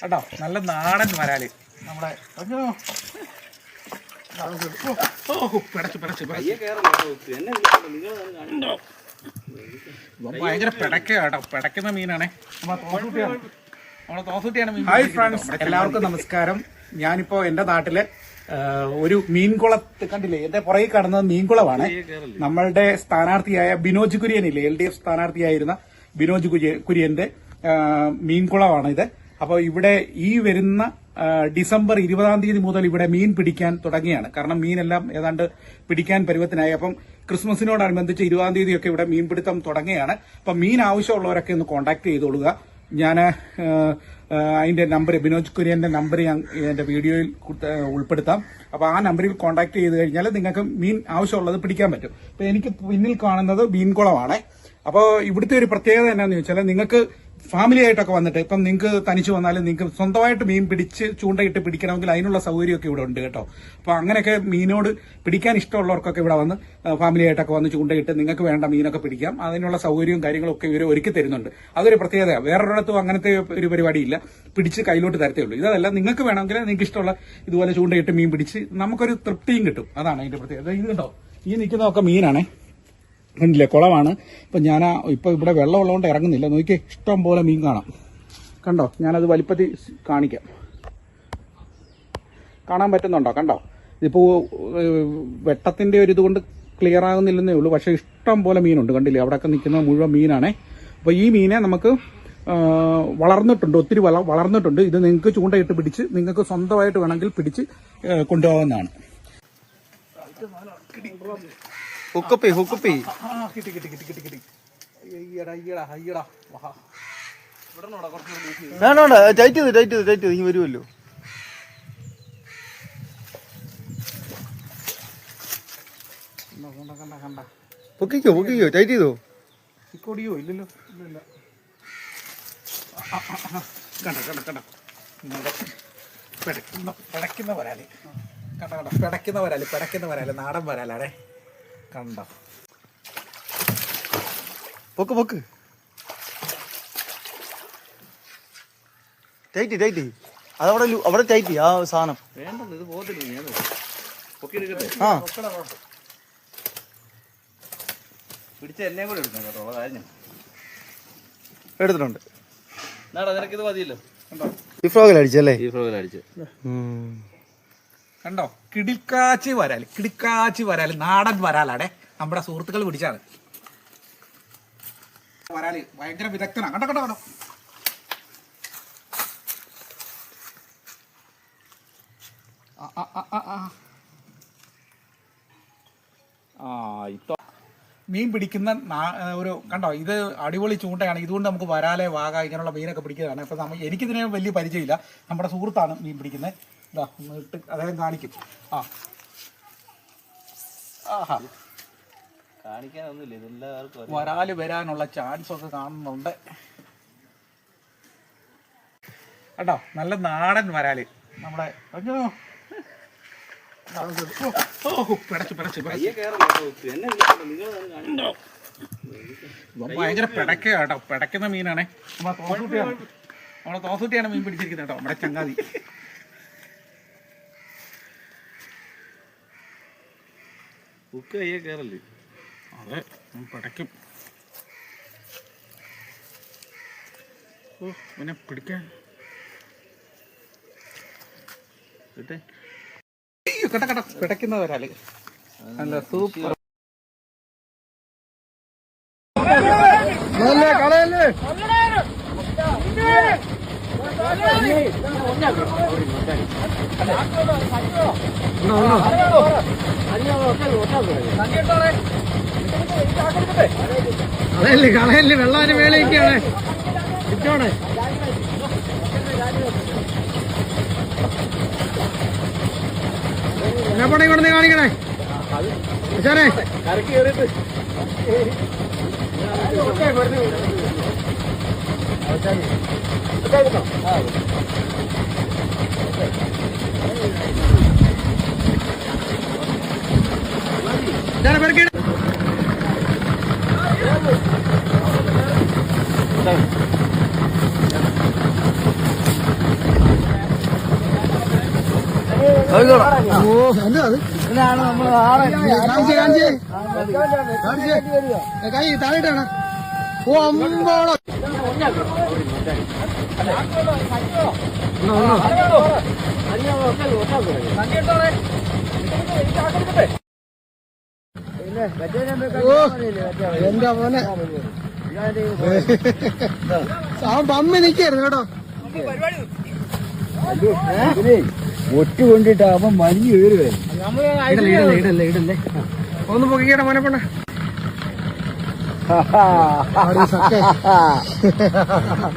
കേട്ടോ നല്ല നാടൻ വരാൽ. നമ്മുടെ പിടച്ചു പിടച്ചു ഭയങ്കര പിടക്ക കേട്ടോ പിടക്കുന്ന മീനാണേ. നമ്മളെ തോസൂട്ടിയാണ്. മീൻ ഹായ് ഫ്രണ്ട്സ് എല്ലാവർക്കും നമസ്കാരം. ഞാനിപ്പോ എന്റെ നാട്ടിലെ ഒരു മീൻകുളത്ത് കണ്ടില്ലേ എന്റെ പുറകെ കാണുന്നത് മീൻകുളമാണ്. നമ്മളുടെ സ്ഥാനാർത്ഥിയായ ബിനോജ് കുര്യൻ ഇല്ലേ എൽ ഡി എഫ് സ്ഥാനാർത്ഥിയായിരുന്ന ബിനോജ് കുര്യന്റെ മീൻകുളമാണ് ഇത് അപ്പോൾ ഇവിടെ ഈ വരുന്ന ഡിസംബർ ഇരുപതാം തീയതി മുതൽ ഇവിടെ മീൻ പിടിക്കാൻ തുടങ്ങിയാണ്. കാരണം മീനെല്ലാം ഏതാണ്ട് പിടിക്കാൻ പരുവത്തിനായി. അപ്പം ക്രിസ്മസിനോടനുബന്ധിച്ച് ഇരുപതാം തീയതിയൊക്കെ ഇവിടെ മീൻപിടുത്തം തുടങ്ങുകയാണ്. അപ്പം മീൻ ആവശ്യമുള്ളവരൊക്കെ ഒന്ന് കോൺടാക്ട് ചെയ്തോളുക. ഞാൻ അതിന്റെ നമ്പർ ബിനോജ് കുര്യന്റെ നമ്പർ ഞാൻ എന്റെ വീഡിയോയിൽ ഉൾപ്പെടുത്താം. അപ്പോൾ ആ നമ്പറിൽ കോൺടാക്ട് ചെയ്ത് കഴിഞ്ഞാൽ നിങ്ങൾക്ക് മീൻ ആവശ്യമുള്ളത് പിടിക്കാൻ പറ്റും. അപ്പോൾ എനിക്ക് പിന്നിൽ കാണുന്നത് മീൻകുളമാണ്. അപ്പോൾ ഇവിടുത്തെ ഒരു പ്രത്യേകത എന്നാന്ന് ചോദിച്ചാൽ നിങ്ങൾക്ക് ഫാമിലി ആയിട്ടൊക്കെ വന്നിട്ട് ഇപ്പം നിങ്ങൾക്ക് തനിച്ച് വന്നാലും നിങ്ങൾക്ക് സ്വന്തമായിട്ട് മീൻ പിടിച്ച് ചൂണ്ടയിട്ട് പിടിക്കണമെങ്കിൽ അതിനുള്ള സൗകര്യമൊക്കെ ഇവിടെ ഉണ്ട് കേട്ടോ. അപ്പോൾ അങ്ങനെയൊക്കെ മീനോട് പിടിക്കാൻ ഇഷ്ടമുള്ളവർക്കൊക്കെ ഇവിടെ വന്ന് ഫാമിലി ആയിട്ടൊക്കെ വന്ന് ചൂണ്ടയിട്ട് നിങ്ങൾക്ക് വേണ്ട മീനൊക്കെ പിടിക്കാം. അതിനുള്ള സൗകര്യവും കാര്യങ്ങളൊക്കെ ഇവർ ഒരുക്കി തരുന്നുണ്ട്. അതൊരു പ്രത്യേകത. വേറൊരിടത്തും അങ്ങനത്തെ ഒരു പരിപാടിയില്ല. പിടിച്ച് കയ്യിലോട്ട് തരത്തേ ഉള്ളൂ. ഇതല്ല നിങ്ങൾക്ക് വേണമെങ്കിൽ നിങ്ങൾക്ക് ഇഷ്ടമുള്ള ഇതുപോലെ ചൂണ്ടയിട്ട് മീൻ പിടിച്ച് നമുക്കൊരു തൃപ്തിയും കിട്ടും. അതാണ് അതിന്റെ പ്രത്യേകത. ഇത് കണ്ടോ? ഈ നിൽക്കുന്നതൊക്കെ മീനാണേ. കണ്ടില്ലേ? കുളമാണ്. ഇപ്പം ഞാൻ ഇപ്പം ഇവിടെ വെള്ളം ഉള്ളതുകൊണ്ട് ഇറങ്ങുന്നില്ല. നോക്കിയേ ഇഷ്ടം പോലെ മീൻ കാണാം. കണ്ടോ? ഞാനത് വലിപ്പത്തിൽ കാണിക്കാം. കാണാൻ പറ്റുന്നുണ്ടോ? കണ്ടോ? ഇതിപ്പോൾ വെട്ടത്തിന്റെ ഒരു ഇതുകൊണ്ട് ക്ലിയർ ആകുന്നില്ലെന്നേ ഉള്ളൂ. പക്ഷേ ഇഷ്ടം പോലെ മീനുണ്ട്. കണ്ടില്ലേ? അവിടെയൊക്കെ നിൽക്കുന്ന മുഴുവൻ മീനാണേ. അപ്പോൾ ഈ മീനെ നമുക്ക് വളർന്നിട്ടുണ്ട്. ഒത്തിരി വള വളർന്നിട്ടുണ്ട്. ഇത് നിങ്ങൾക്ക് ചൂണ്ടയിട്ട് പിടിച്ച് നിങ്ങൾക്ക് സ്വന്തമായിട്ട് വേണമെങ്കിൽ പിടിച്ച് കൊണ്ടുപോകാവുന്നതാണ്. ഹുക്കപ്പി ഹുക്കുപ്പി. കിട്ടി കിട്ടി കിട്ടി കിട്ടി കിട്ടി. അയ്യടാ അയ്യടാ അയ്യടാ. വാ വേണ്ട വേണ്ട. ടൈറ്റ് ചെയ്ത് ടൈറ്റ് ചെയ്ത് ടൈറ്റ് ചെയ്ത്. ഇനി വരുമല്ലോ. പൊക്കിക്കോ പൊക്കിക്കോ. ടൈറ്റ് ചെയ്തോ? ഇക്കൊടിയോ ഇല്ലല്ലോ ഇല്ലല്ല. കണ്ട കണ്ട കണ്ട. പിടയ്ക്കുന്ന പിടയ്ക്കുന്ന വരാൽ. കണ്ട കണ്ട. പിടയ്ക്കുന്ന വരാൽ പിടയ്ക്കുന്ന വരാൽ. നാടൻ വരാലാടേ കണ്ട? പൊക്ക് പൊക്ക്. ടൈറ്റ് ടൈറ്റ് അതവിടെ അവിടെ ടൈറ്റ് ആ സാധനം. ആ. പിടിച്ച എന്നെ കൂടെ എടുക്കണം കേട്ടോ കാര്യം. എടുത്തിട്ടുണ്ട്. എന്നാടാ നിനക്ക് ഇത് മതിയല്ലോ ഈ ഫ്രോഗിൽ അടിച്ചല്ലേ ഈ ഫ്രോഗിൽ അടിച്ച് കണ്ടോ? കിടിക്കാച്ചി വരാൽ കിടിക്കാച്ചി വരാൽ നാടൻ വരാലാടെ. നമ്മുടെ സുഹൃത്തുക്കൾ പിടിച്ചാണ്. വരാൽ ഭയങ്കര വിദഗ്ധനാണ് കണ്ടോ കണ്ടോ കണ്ടോ? മീൻ പിടിക്കുന്ന ഒരു കണ്ടോ ഇത് അടിപൊളി ചൂണ്ടയാണ്. ഇതുകൊണ്ട് നമുക്ക് വരാലെ വാക ഇങ്ങനെയുള്ള മീനൊക്കെ പിടിക്കുന്നതാണ്. അപ്പൊ നമ്മൾ എനിക്കിതിനെ വലിയ പരിചയമില്ല. നമ്മുടെ സുഹൃത്താണ് മീൻ പിടിക്കുന്നത്. ഇതാ ഒന്ന് ഇട്ട് അദ്ദേഹം കാണിക്കും. ആ. ആഹാ. കാണിക്കാനൊന്നുമില്ല ഇതെല്ലാവർക്കും വരാൽ വരാനുള്ള ചാൻസ് ഒക്കെ കാണുന്നുണ്ട്. കേട്ടോ നല്ല നാടൻ വരാൽ. നമ്മുടെ അയ്യോ. പിടച്ചു പിടച്ചു. ഭയങ്കര പിടക്ക കേട്ടോ. പിടക്കുന്ന മീനാണേ. നമ്മളെ തോസൂട്ടിയാണ്. നമ്മളെ തോസൂട്ടിയാണ് മീൻ പിടിച്ചിരിക്കുന്നത് കേട്ടോ. നമ്മുടെ ചങ്ങാതി. ഹുക്ക് കയ്യെ കയറല്ലേ അതെ പടയ്ക്കും. ഓ പിന്നെ പിടിക്കാൻ. കിട്ടേ കേട്ടോ കേട്ടോ പിടയ്ക്കുന്ന വരാൽ നല്ല സൂപ്പർ. കളയല്ലേ? കളയല്ലേ വെള്ളം അതിന് മേലേക്കാണ്. ഇട്ടോടെ. എന്നാ പണി കാണിക്കണേ? സാറേ ഇതാണ് നമ്മൾ ആളെ കാണിച്ചേ. കാണിച്ചേ. കാണിച്ചേ കൈ താഴെട്ടാണ് എന്റെ മോനെ. അവൻ പമ്മി കേട്ടോ. ഒറ്റ കൊണ്ടിട്ട് അവൻ മഞ്ഞ് കയറുവേ ഇടല്ലേ ഇടല്ലേ ഇടല്ലേ ഒന്ന് പൊക്കിക്കട്ടെ മോനെ 哈哈。哈哈哈哈哈哈哈哈哈